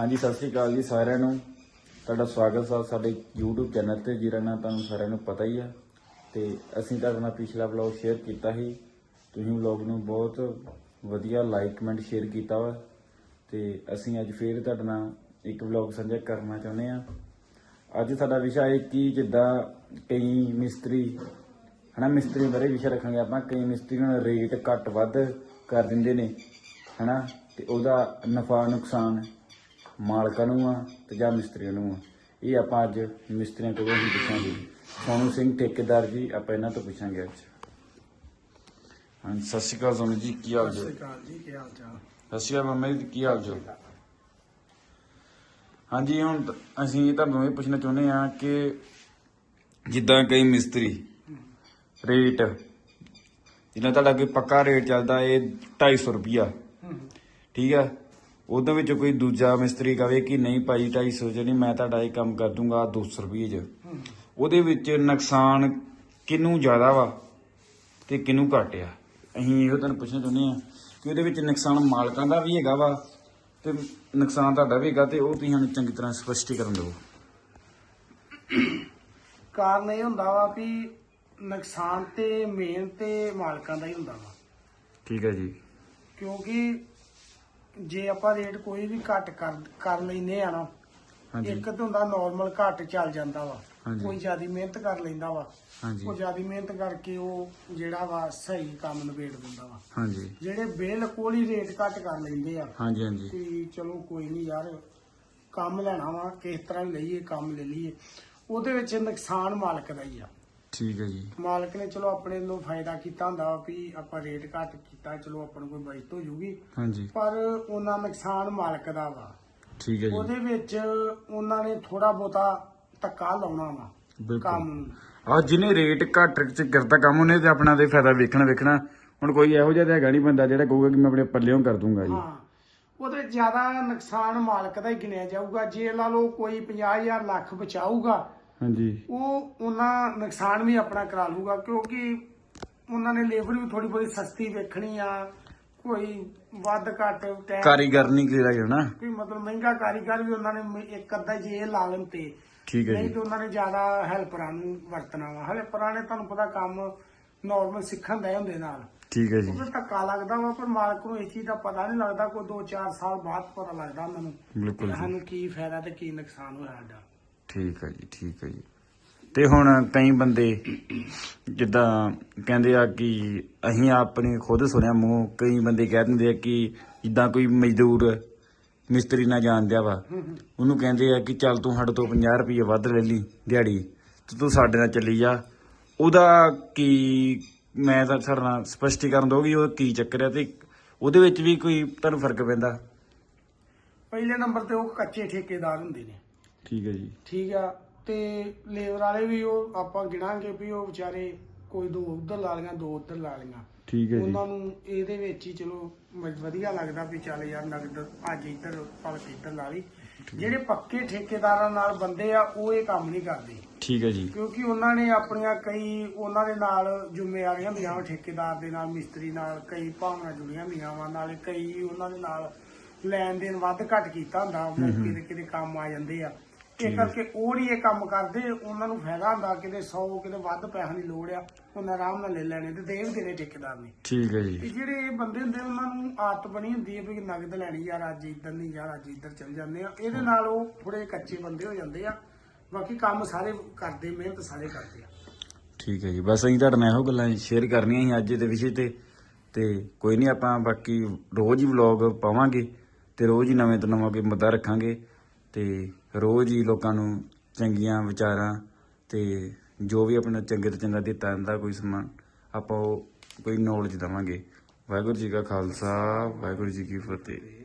ਹਾਂਜੀ, ਸਤਿ ਸ੍ਰੀ ਅਕਾਲ ਜੀ ਸਾਰਿਆਂ ਨੂੰ। ਤੁਹਾਡਾ ਸਵਾਗਤ ਹੈ ਸਾਡੇ YouTube ਚੈਨਲ ਤੇ ਜਿਹੜਾ ਨਾ ਤੁਹਾਨੂੰ ਸਾਰਿਆਂ ਨੂੰ ਪਤਾ ਹੀ ਆ। ਤੇ ਅਸੀਂ ਤੁਹਾਡੇ ਨਾਲ ਪਿਛਲਾ ਵਲੌਗ ਸ਼ੇਅਰ ਕੀਤਾ ਸੀ। ਤੁਸੀਂ ਵਲੌਗ ਨੂੰ ਬਹੁਤ ਵਧੀਆ ਲਾਈਕ ਕਮੈਂਟ ਸ਼ੇਅਰ ਕੀਤਾ ਵਾ। ਤੇ ਅਸੀਂ ਅੱਜ ਫੇਰ ਤੁਹਾਡੇ ਨਾਲ ਇੱਕ ਵਲੌਗ ਸਾਂਝਾ ਕਰਨਾ ਚਾਹੁੰਦੇ ਆ। ਅੱਜ ਸਾਡਾ ਵਿਸ਼ਾ ਹੈ ਕਿ ਜਿੱਦਾਂ ਕਈ ਮਿਸਤਰੀ, ਹਨਾ, ਮਿਸਤਰੀ ਬਾਰੇ ਵਿਸ਼ਾ ਰੱਖਾਂਗੇ ਆਪਾਂ। ਕਈ ਮਿਸਤਰੀ ਨੂੰ ਰੇਟ ਘੱਟ ਵੱਧ ਕਰ ਦਿੰਦੇ ਨੇ, ਹਨਾ। ਤੇ ਉਹਦਾ ਨਫਾ, ਨੁਕਸਾਨ ਮਾਲਕਾਂ ਨੂੰ ਆ ਤੇ ਜਾਂ ਮਿਸਤਰੀਆਂ ਨੂੰ ਆ। ਇਹ ਆਪਾਂ ਅੱਜ ਮਿਸਤਰੀਆਂ ਕੋਲੋਂ ਹੀ ਪੁੱਛਾਂਗੇ। ਸੋਨੂ ਸਿੰਘ ਠੇਕੇਦਾਰ ਜੀ ਆਪਾਂ ਇਹਨਾਂ ਤੋਂ ਪੁੱਛਾਂਗੇ ਅੱਜ। ਹਾਂਜੀ ਸਤਿ ਸ਼੍ਰੀ ਅਕਾਲ ਸੋਨੂ ਜੀ ਕੀ ਹਾਲ ਜੀ ਸਤਿ ਜੀ ਕੀ ਹਾਲ ਚਾਲ? ਸਤਿ ਸ਼੍ਰੀ ਅਕਾਲ ਮੰਮੀ ਜੀ ਕੀ ਹਾਲ ਜੀ ਹਾਂਜੀ ਹੁਣ ਅਸੀਂ ਤੁਹਾਨੂੰ ਇਹ ਪੁੱਛਣਾ ਚਾਹੁੰਦੇ ਆ ਕਿ ਜਿੱਦਾਂ ਕਈ ਮਿਸਤਰੀ ਰੇਟ ਜਿੰਨਾ ਤੁਹਾਡਾ ਕੋਈ ਪੱਕਾ ਰੇਟ ਚੱਲਦਾ ਇਹ 250 ਰੁਪਿਆ ਠੀਕ ਆ? ਉਹਦੇ ਵਿੱਚ ਕੋਈ ਦੂਜਾ ਮਿਸਤਰੀ ਕਵੇ ਕਿ ਨਹੀਂ ਭਾਈ 250 ਚ ਨਹੀਂ ਮੈਂ ਤੁਹਾਡਾ ਇਹ ਕੰਮ ਕਰ ਦੂੰਗਾ 200 ਰੁਪਏ ਚ। ਉਹਦੇ ਵਿੱਚ ਨੁਕਸਾਨ ਕਿਹਨੂੰ ਜ਼ਿਆਦਾ ਵਾ ਤੇ ਕਿਹਨੂੰ ਘੱਟ ਆ? ਅਸੀਂ ਇਹੋ ਤੁਹਾਨੂੰ ਪੁੱਛਣਾ ਚਾਹੁੰਦੇ ਆ ਕਿ ਉਹਦੇ ਵਿੱਚ ਨੁਕਸਾਨ ਮਾਲਕਾਂ ਦਾ ਵੀ ਹੈਗਾ ਵਾ ਤੇ ਨੁਕਸਾਨ ਤੁਹਾਡਾ ਵੀ ਹੈਗਾ ਤੇ ਉਹ ਤੁਸੀਂ ਸਾਨੂੰ ਚੰਗੀ ਤਰ੍ਹਾਂ ਸਪਸ਼ਟੀਕਰਨ ਦਿਓ। ਕਾਰਨ ਇਹ ਹੁੰਦਾ ਵਾ ਵੀ ਨੁਕਸਾਨ ਤੇ ਮੇਨ ਤੇ ਮਾਲਕਾਂ ਦਾ ਹੀ ਹੁੰਦਾ ਵਾ। ਠੀਕ ਹੈ ਜੀ। ਕਿਉਂਕਿ ਜੇ ਆਪਾਂ ਰੇਟ ਕੋਈ ਵੀ ਘੱਟ ਕਰ ਕਰ ਲੈਨੇ ਆ ਨਾ ਹਾਂਜੀ। ਇੱਕ ਤਾਂ ਹੁੰਦਾ ਨਾਰਮਲ ਘੱਟ ਚੱਲ ਜਾਂਦਾ ਵਾ। ਹਾਂਜੀ। ਕੋਈ ਜ਼ਿਆਦੀ ਮਿਹਨਤ ਕਰ ਲੈਂਦਾ ਵਾ। ਹਾਂਜੀ। ਉਹ ਜ਼ਿਆਦੀ ਮਿਹਨਤ ਕਰਕੇ ਉਹ ਜਿਹੜਾ ਵਾ ਸਹੀ ਕੰਮ ਨਿਬੇੜ ਦਿੰਦਾ ਵਾ। ਹਾਂਜੀ। ਜਿਹੜੇ ਬਿਲਕੁਲ ਹੀ ਰੇਟ ਘੱਟ ਕਰ ਲੈਂਦੇ ਆ ਹਾਂਜੀ ਹਾਂਜੀ। ਕਿ ਚਲੋ ਕੋਈ ਨਹੀਂ ਯਾਰ ਕੰਮ ਲੈਣਾ ਵਾ ਕਿਸ ਤਰ੍ਹਾਂ ਵੀ ਲਈਏ ਕੰਮ ਲੈ ਲਈਏ। ਉਹਦੇ ਵਿੱਚ ਨੁਕਸਾਨ ਮਾਲਕ ਦਾ ਹੀ ਆ। ਠੀਕ ਹੈ ਜੀ। ਮਾਲਕ ਨੇ ਚਲੋ ਆਪਣੇ ਨੂੰ ਫਾਇਦਾ ਕੀਤਾ ਹੁੰਦਾ ਵਾ ਆਪਾਂ ਰੇਟ ਘੱਟ ਕੀਤਾ ਚਲੋ ਆਪਾਂ ਨੂੰ ਕੋਈ ਬਚਤ ਹੋ ਜੂਗੀ। ਹਾਂਜੀ। ਪਰ ਉਹਨਾਂ ਨੁਕਸਾਨ ਮਾਲਕ ਦਾ ਵਾ। ਠੀਕ ਹੈ ਜੀ। ਉਹਦੇ ਵਿੱਚ ਉਹਨਾਂ ਨੇ ਥੋੜਾ ਬਹੁਤਾ ਧੱਕਾ ਲਾਉਣਾ ਵਾ। ਬਿਲਕੁਲ। ਕੰਮ ਨੂੰ। ਆ ਜਿਹਨੇ ਰੇਟ ਘੱਟ ਚ ਕਰਦਾ ਕੰਮ ਉਹਨੇ ਤੇ ਆਪਣਾ ਤੇ ਫਾਇਦਾ ਵੇਖਣਾ ਵੇਖਣਾ। ਹੁਣ ਕੋਈ ਇਹੋ ਜਿਹਾ ਤਾਂ ਹੈਗਾ ਨਹੀਂ ਬੰਦਾ ਜਿਹੜਾ ਕਹੂਗਾ ਕਿ ਮੈਂ ਆਪਣੇ ਪੱਲਿਓਂ ਕਰ ਦੂੰਗਾ ਜੀ। ਹਾਂ। ਉਹਦੇ ਜ਼ਿਆਦਾ ਨੁਕਸਾਨ ਮਾਲਕ ਦਾ ਹੀ ਗਿਣਿਆ ਜਾਊਗਾ। ਜੇ ਲਾ ਲਓ ਕੋਈ 50000 ਲੱਖ ਬਚਾਊਗਾ ਹਾਂਜੀ। ਉਹ ਉਹਨਾਂ ਨੁਕਸਾਨ ਵੀ ਆਪਣਾ ਕਰਾ ਲੂਗਾ ਕਿਉਂਕਿ ਉਹਨਾਂ ਨੇ ਲੇਬਰ ਵੀ ਥੋੜੀ ਬਹੁਤੀ ਸਸਤੀ ਵੇਖਣੀ ਆ ਕੋਈ ਵੱਧ ਘੱਟ ਕਾਰੀਗਰ ਨਹੀਂ ਕਿਹੜਾ ਨਾ ਕੋਈ ਮਤਲਬ ਮਹਿੰਗਾ ਕਾਰੀਗਰ ਵੀ ਉਹਨਾਂ ਨੇ ਇੱਕ ਅੱਧਾ ਜੇ ਇਹ ਲਾ ਲੈਣ ਤੇ। ਠੀਕ ਹੈ ਨਹੀਂ ਜੀ। ਤੇ ਉਹਨਾਂ ਨੇ ਜ਼ਿਆਦਾ ਹੈਲਪਰਾਂ ਨੂੰ ਵਰਤਣਾ ਵਾ। ਹੈਲਪਰਾਂ ਨੇ ਤੁਹਾਨੂੰ ਪਤਾ ਕੰਮ ਨਾਰਮਲ ਸਿੱਖਣ ਦੇ ਹੁੰਦੇ ਨਾਲ। ਠੀਕ ਹੈ ਜੀ। ਉਹਦੇ ਧੱਕਾ ਲੱਗਦਾ ਵਾ ਪਰ ਮਾਲਕ ਨੂੰ ਇਸ ਚੀਜ਼ ਦਾ ਪਤਾ ਨਹੀਂ ਲੱਗਦਾ ਕੋਈ 2-4 ਸਾਲ ਬਾਅਦ ਪਤਾ ਲੱਗਦਾ ਉਹਨਾਂ ਨੂੰ ਬਿਲਕੁਲ ਜੀ। ਸਾਨੂੰ ਕੀ ਫਾਇਦਾ ਤੇ ਕੀ ਨੁਕਸਾਨ ਹੋਇਆ ਸਾਡਾ। ਠੀਕ ਹੈ ਜੀ, ਠੀਕ ਹੈ ਜੀ। ਤੇ ਹੁਣ ਕਈ ਬੰਦੇ ਜਿੱਦਾਂ ਕਹਿੰਦੇ ਆ ਕਿ ਅਸੀਂ ਆਪਣੀ ਖੁਦ ਸੁਣਿਆ ਮੂੰਹ, ਕਈ ਬੰਦੇ ਕਹਿ ਦਿੰਦੇ ਆ ਕਿ ਜਿੱਦਾਂ ਕੋਈ ਮਜ਼ਦੂਰ ਮਿਸਤਰੀ ਨਾ ਜਾਣਦਿਆ ਵਾ, ਉਹਨੂੰ ਕਹਿੰਦੇ ਆ ਕਿ ਚੱਲ ਤੂੰ ਸਾਡੇ ਤੋਂ 50 ਰੁਪਏ ਵੱਧ ਲੈ ਲਈ ਦਿਹਾੜੀ, ਤੇ ਤੂੰ ਸਾਡੇ ਨਾਲ ਚੱਲੀ ਜਾ। ਉਹਦਾ ਕੀ, ਮੈਂ ਤਾਂ ਸਾਡੇ ਨਾਲ ਸਪਸ਼ਟੀਕਰਨ ਦੋਗੀ ਉਹ ਕੀ ਚੱਕਰ ਹੈ ਤੇ ਉਹਦੇ ਵਿੱਚ ਵੀ ਕੋਈ ਤੁਹਾਨੂੰ ਫ਼ਰਕ ਪੈਂਦਾ? ਪਹਿਲੇ ਨੰਬਰ ਤੇ ਉਹ ਕੱਚੇ ਠੇਕੇਦਾਰ ਹੁੰਦੇ ਨੇ। ਠੀਕ ਹੈ ਜੀ। ਠੀਕ ਆ ਤੇ ਲੇਬਰ ਵਾਲੇ ਵੀ ਉਹ ਆਪਾਂ ਗਿਣਾਂਗੇ ਵੀ ਉਹ ਵਿਚਾਰੇ ਕੋਈ ਦੋ ਉਧਰ ਲਾ ਲੀਆਂ ਦੋ ਉਧਰ ਲਾ ਲੀਆਂ ਠੀਕ ਹੈ ਜੀ। ਉਹਨਾਂ ਨੂੰ ਇਹਦੇ ਵਿੱਚ ਹੀ ਚਲੋ ਮ- ਵਧੀਆ ਲੱਗਦਾ ਵੀ ਚੱਲ ਯਾਰ ਨਗਦ ਅੱਜ ਇੱਧਰ ਭਲਕ ਇੱਧਰ ਲਾ ਲਈ। ਜਿਹੜੇ ਪੱਕੇ ਠੇਕੇਦਾਰਾਂ ਨਾਲ ਬੰਦੇ ਆ ਉਹ ਇਹ ਕੰਮ ਨਹੀਂ ਕਰਦੇ। ਠੀਕ ਹੈ ਜੀ। ਕਿਉਂਕਿ ਉਹਨਾਂ ਨੇ ਆਪਣੀਆਂ ਕਈ ਉਹਨਾਂ ਦੇ ਨਾਲ ਜ਼ਿੰਮੇਵਾਰੀਆਂ ਹੁੰਦੀਆਂ ਵਾ ਠੇਕੇਦਾਰ ਦੇ ਨਾਲ ਮਿਸਤਰੀ ਨਾਲ ਕਈ ਭਾਵਨਾ ਜੁੜੀਆਂ ਹੁੰਦੀਆਂ ਵਾ ਨਾਲੇ ਕਈ ਉਹਨਾਂ ਦੇ ਨਾਲ ਲੈਣ ਦੇਣ ਵੱਧ ਘੱਟ ਕੀਤਾ ਹੁੰਦਾ ਮੌਕੇ ਦੇ ਕਿਤੇ ਕੰਮ ਆ ਜਾਂਦੇ ਆ। ਇਹ ਕਰਕੇ ਉਹ ਨਹੀਂ ਇਹ ਕੰਮ ਕਰਦੇ ਉਹਨਾਂ ਨੂੰ ਫਾਇਦਾ ਹੁੰਦਾ ਕਿਤੇ 100 ਕਿਤੇ ਵੱਧ ਪੈਸਿਆਂ ਦੀ ਲੋੜ ਆ ਉਹਨਾਂ ਆਰਾਮ ਨਾਲ ਲੈ ਲੈਣੇ ਤੇ ਦੇ ਵੀ ਦੇਣੇ ਠੇਕੇਦਾਰ ਨੇ। ਠੀਕ ਹੈ ਜੀ। ਜਿਹੜੇ ਇਹ ਬੰਦੇ ਹੁੰਦੇ ਉਹਨਾਂ ਨੂੰ ਆਦਤ ਬਣੀ ਹੁੰਦੀ ਹੈ ਵੀ ਨਗਦ ਲੈਣੀ ਯਾਰ ਅੱਜ ਇੱਧਰ ਨਹੀਂ ਯਾਰ ਅੱਜ ਇੱਧਰ ਚੱਲ ਜਾਂਦੇ ਆ। ਇਹਦੇ ਨਾਲ ਉਹ ਥੋੜੇ ਕੱਚੇ ਬੰਦੇ ਹੋ ਜਾਂਦੇ ਆ ਬਾਕੀ ਕੰਮ ਸਾਰੇ ਕਰਦੇ ਮਿਹਨਤ ਸਾਰੇ ਕਰਦੇ ਆ। ਠੀਕ ਹੈ ਜੀ। ਬਸ ਅਸੀਂ ਤੁਹਾਡੇ ਨਾਲ ਇਹੋ ਗੱਲਾਂ ਸ਼ੇਅਰ ਕਰਨੀਆਂ ਸੀ ਅੱਜ ਦੇ ਵਿਸ਼ੇ ਤੇ। ਤੇ ਕੋਈ ਨਹੀਂ ਆਪਾਂ ਬਾਕੀ ਰੋਜ਼ ਹੀ ਵਲੌਗ ਪਾਵਾਂਗੇ ਤੇ ਰੋਜ਼ ਹੀ ਨਵੇਂ ਤੋਂ ਨਵਾਂ ਕੋਈ ਮੁੱਦਾ ਰੱਖਾਂਗੇ। ਤੇ ਰੋਜ਼ ਹੀ ਲੋਕਾਂ ਨੂੰ ਚੰਗੀਆਂ ਵਿਚਾਰਾਂ ਤੇ ਜੋ ਵੀ ਆਪਣਾ ਚੰਗੇ ਤੋਂ ਚੰਗਾ ਦਿੱਤਾ ਜਾਂਦਾ ਕੋਈ ਸਮਾਨ ਆਪਾਂ ਉਹ ਕੋਈ ਨੌਲੇਜ ਦਵਾਂਗੇ। ਵਾਹਿਗੁਰੂ ਜੀ ਕਾ ਖਾਲਸਾ, ਵਾਹਿਗੁਰੂ ਜੀ ਕੀ ਫਤਿਹ।